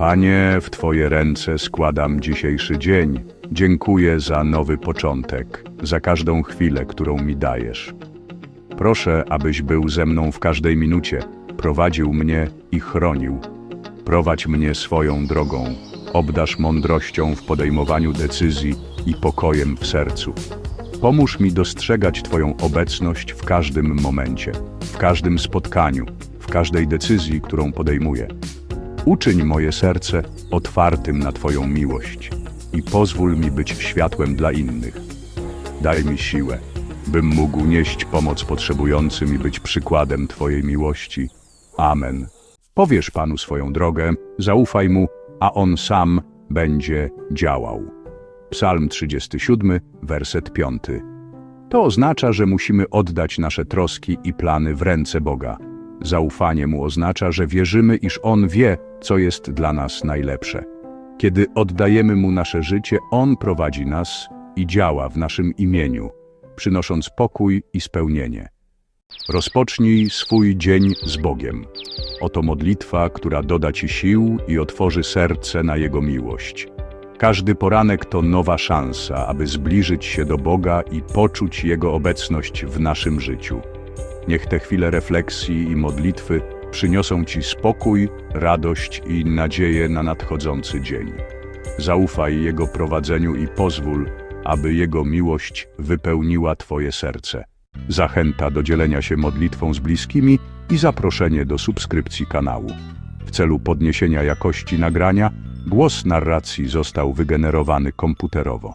Panie, w Twoje ręce składam dzisiejszy dzień. Dziękuję za nowy początek, za każdą chwilę, którą mi dajesz. Proszę, abyś był ze mną w każdej minucie, prowadził mnie i chronił. Prowadź mnie swoją drogą, obdasz mądrością w podejmowaniu decyzji i pokojem w sercu. Pomóż mi dostrzegać Twoją obecność w każdym momencie, w każdym spotkaniu, w każdej decyzji, którą podejmuję. Uczyń moje serce otwartym na Twoją miłość i pozwól mi być światłem dla innych. Daj mi siłę, bym mógł nieść pomoc potrzebującym i być przykładem Twojej miłości. Amen. Powiesz Panu swoją drogę, zaufaj Mu, a On sam będzie działał. Psalm 37, werset 5. To oznacza, że musimy oddać nasze troski i plany w ręce Boga. Zaufanie Mu oznacza, że wierzymy, iż On wie, co jest dla nas najlepsze. Kiedy oddajemy Mu nasze życie, On prowadzi nas i działa w naszym imieniu, przynosząc pokój i spełnienie. Rozpocznij swój dzień z Bogiem. Oto modlitwa, która doda Ci sił i otworzy serce na Jego miłość. Każdy poranek to nowa szansa, aby zbliżyć się do Boga i poczuć Jego obecność w naszym życiu. Niech te chwile refleksji i modlitwy przyniosą Ci spokój, radość i nadzieję na nadchodzący dzień. Zaufaj Jego prowadzeniu i pozwól, aby Jego miłość wypełniła Twoje serce. Zachęta do dzielenia się modlitwą z bliskimi i zaproszenie do subskrypcji kanału. W celu podniesienia jakości nagrania, głos narracji został wygenerowany komputerowo.